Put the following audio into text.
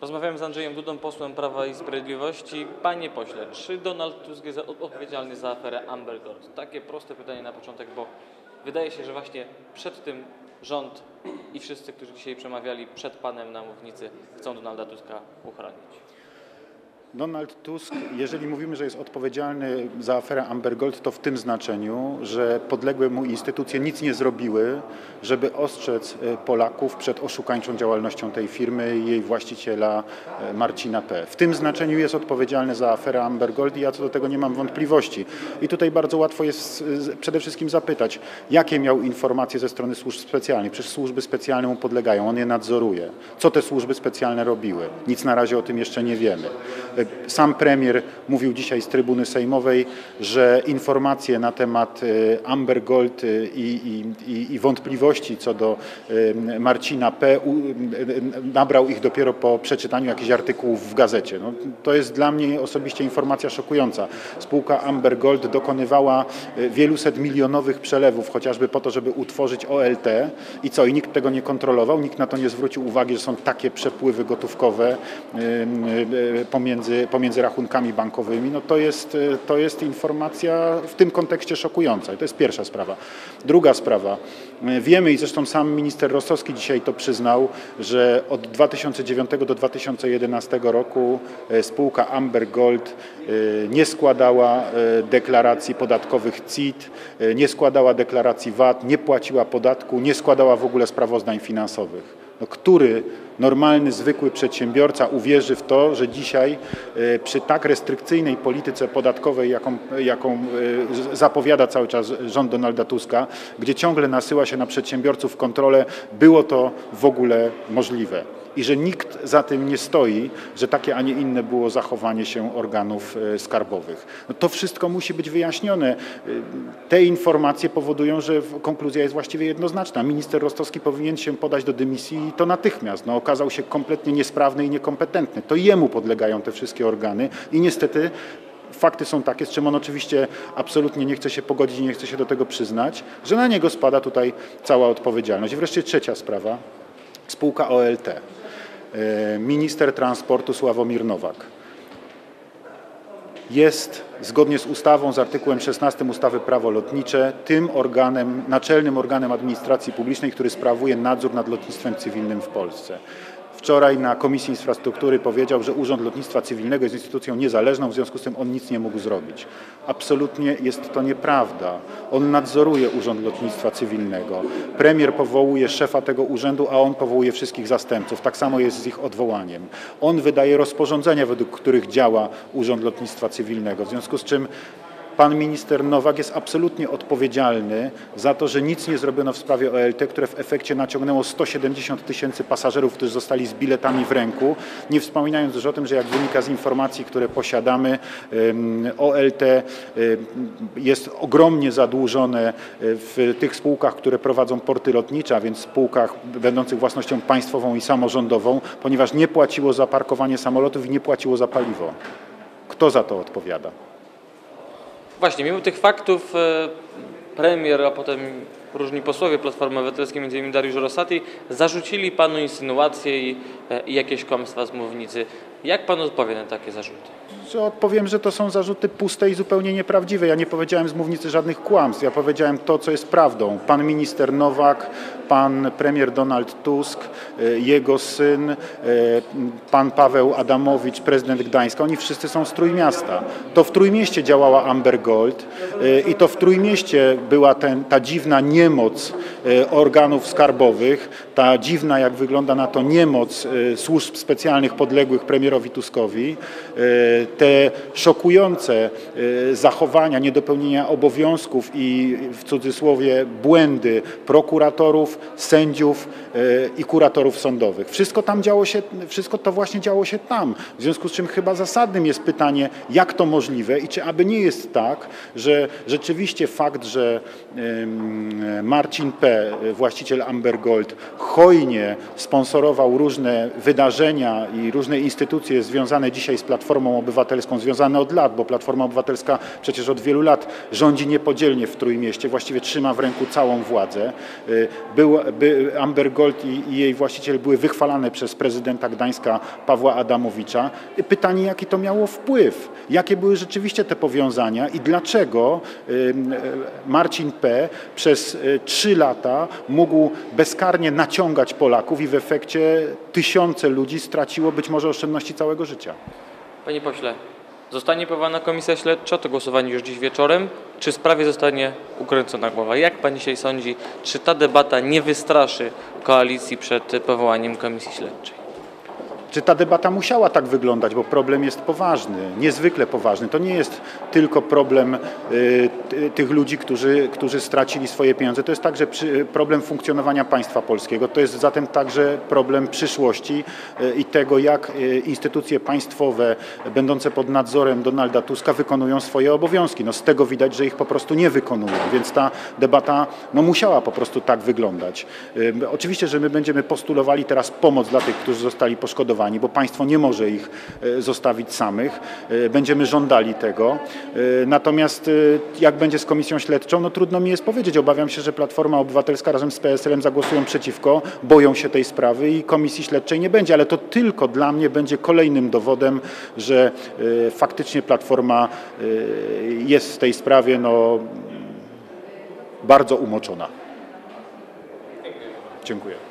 Rozmawiałem z Andrzejem Dudą, posłem Prawa i Sprawiedliwości. Panie pośle, czy Donald Tusk jest od- odpowiedzialny za aferę Amber Gold? Takie proste pytanie na początek, bo wydaje się, że właśnie przed tym rząd i wszyscy, którzy dzisiaj przemawiali przed panem na mównicy, chcą Donalda Tuska uchronić. Donald Tusk, jeżeli mówimy, że jest odpowiedzialny za aferę Amber Gold, to w tym znaczeniu, że podległe mu instytucje nic nie zrobiły, żeby ostrzec e, Polaków przed oszukańczą działalnością tej firmy i jej właściciela e, Marcina P. W tym znaczeniu jest odpowiedzialny za aferę Amber Gold i ja co do tego nie mam wątpliwości. I tutaj bardzo łatwo jest e, przede wszystkim zapytać, jakie miał informacje ze strony służb specjalnych. Przecież służby specjalne mu podlegają, on je nadzoruje. Co te służby specjalne robiły? Nic na razie o tym jeszcze nie wiemy. Sam premier mówił dzisiaj z trybuny sejmowej, że informacje na temat e, Amber Gold e, i, i, i, wątpliwości co do e, Marcina P. nabrał ich dopiero po przeczytaniu jakichś artykułów w gazecie. No, to jest dla mnie osobiście informacja szokująca. Spółka Amber Gold dokonywała wieluset milionowych przelewów, chociażby po to, żeby utworzyć OLT i co, i nikt tego nie kontrolował, nikt na to nie zwrócił uwagi, że są takie przepływy gotówkowe e, pomiędzy, pomiędzy rachunkami bankowymi, no to jest, e, to jest informacja w tym kontekście szokująca. I to jest pierwsza sprawa. Druga sprawa. E, Wiemy i zresztą sam minister Rostowski dzisiaj to przyznał, że od 2009 do 2011 roku e, spółka Amber Gold nie składała deklaracji podatkowych CIT, nie składała deklaracji VAT, nie płaciła podatku, nie składała w ogóle sprawozdań finansowych. No, który normalny, zwykły przedsiębiorca uwierzy w to, że dzisiaj e, przy tak restrykcyjnej polityce podatkowej, jaką, jaką e, zapowiada cały czas rząd Donalda Tuska, gdzie ciągle nasyła się na przedsiębiorców kontrolę, było to w ogóle możliwe. I że nikt za tym nie stoi, że takie, a nie inne było zachowanie się organów e, skarbowych. No to wszystko musi być wyjaśnione. E, Te informacje powodują, że konkluzja jest właściwie jednoznaczna. Minister Rostowski powinien się podać do dymisji i to natychmiast. No, okazał się kompletnie niesprawny i niekompetentny. To jemu podlegają te wszystkie organy i niestety fakty są takie, z czym on oczywiście absolutnie nie chce się pogodzić i nie chce się do tego przyznać, że na niego spada tutaj cała odpowiedzialność. I wreszcie trzecia sprawa, spółka OLT. E, Minister transportu Sławomir Nowak jest zgodnie z ustawą, z artykułem 16 ustawy Prawo Lotnicze, tym organem, naczelnym organem administracji publicznej, który sprawuje nadzór nad lotnictwem cywilnym w Polsce. Wczoraj na Komisji Infrastruktury powiedział, że Urząd Lotnictwa Cywilnego jest instytucją niezależną, w związku z tym on nic nie mógł zrobić. Absolutnie jest to nieprawda. On nadzoruje Urząd Lotnictwa Cywilnego. Premier powołuje szefa tego urzędu, a on powołuje wszystkich zastępców. Tak samo jest z ich odwołaniem. On wydaje rozporządzenia, według których działa Urząd Lotnictwa Cywilnego. W związku z czym Pan minister Nowak jest absolutnie odpowiedzialny za to, że nic nie zrobiono w sprawie OLT, które w efekcie naciągnęło 170 tysięcy pasażerów, którzy zostali z biletami w ręku. Nie wspominając już o tym, że jak wynika z informacji, które posiadamy, OLT jest ogromnie zadłużone e, w tych spółkach, które prowadzą porty lotnicze, a więc spółkach będących własnością państwową i samorządową, ponieważ nie płaciło za parkowanie samolotów i nie płaciło za paliwo. Kto za to odpowiada? Właśnie, mimo tych faktów e, premier, a potem różni posłowie Platformy Obywatelskiej, m.in. Dariusz Rosati, zarzucili panu insynuacje i, e, i jakieś kłamstwa z mównicy. Jak pan odpowie na takie zarzuty? że odpowiem, że to są zarzuty puste i zupełnie nieprawdziwe. Ja nie powiedziałem z mównicy żadnych kłamstw. Ja powiedziałem to, co jest prawdą. Pan minister Nowak, pan premier Donald Tusk, e, jego syn, e, pan Paweł Adamowicz, prezydent Gdańska, oni wszyscy są z Trójmiasta. To w Trójmieście działała Amber Gold i to w Trójmieście była ten, ta dziwna niemoc e, organów skarbowych, ta dziwna, jak wygląda na to, niemoc e, służb specjalnych podległych premierowi Tuskowi, e, te szokujące zachowania, niedopełnienia obowiązków i w cudzysłowie błędy prokuratorów, sędziów i kuratorów sądowych. Wszystko tam działo się, wszystko to właśnie działo się tam. W związku z czym chyba zasadnym jest pytanie, jak to możliwe i czy aby nie jest tak, że rzeczywiście fakt, że Marcin P., właściciel Amber Gold, hojnie sponsorował różne wydarzenia i różne instytucje związane dzisiaj z Platformą Obywatelską, związane od lat, bo Platforma Obywatelska przecież od wielu lat rządzi niepodzielnie w Trójmieście, właściwie trzyma w ręku całą władzę. E, Był, by Amber Gold i, i jej właściciel były wychwalane przez prezydenta Gdańska Pawła Adamowicza. I Pytanie, jaki to miało wpływ? Jakie były rzeczywiście te powiązania i dlaczego e, Marcin P. przez e, trzy lata mógł bezkarnie naciągać Polaków i w efekcie tysiące ludzi straciło być może oszczędności całego życia? Panie pośle, zostanie powołana komisja śledcza, to głosowanie już dziś wieczorem. Czy sprawie zostanie ukręcona głowa? Jak pan dzisiaj sądzi, czy ta debata nie wystraszy koalicji przed powołaniem komisji śledczej? Czy ta debata musiała tak wyglądać, bo problem jest poważny, niezwykle poważny. To nie jest tylko problem y, ty- tych ludzi, którzy, którzy stracili swoje pieniądze. To jest także problem funkcjonowania państwa polskiego. To jest zatem także problem przyszłości y, i tego, jak y, instytucje państwowe będące pod nadzorem Donalda Tuska wykonują swoje obowiązki. No z tego widać, że ich po prostu nie wykonują, więc ta debata no, musiała po prostu tak wyglądać. Oczywiście, że my będziemy postulowali teraz pomoc dla tych, którzy zostali poszkodowani, bo państwo nie może ich y, zostawić samych. Y, Będziemy żądali tego. Y, Natomiast jak będzie z komisją śledczą, no trudno mi jest powiedzieć. Obawiam się, że Platforma Obywatelska razem z PSL-em zagłosują przeciwko, boją się tej sprawy i komisji śledczej nie będzie, ale to tylko dla mnie będzie kolejnym dowodem, że faktycznie Platforma jest w tej sprawie no, bardzo umoczona. Dziękuję.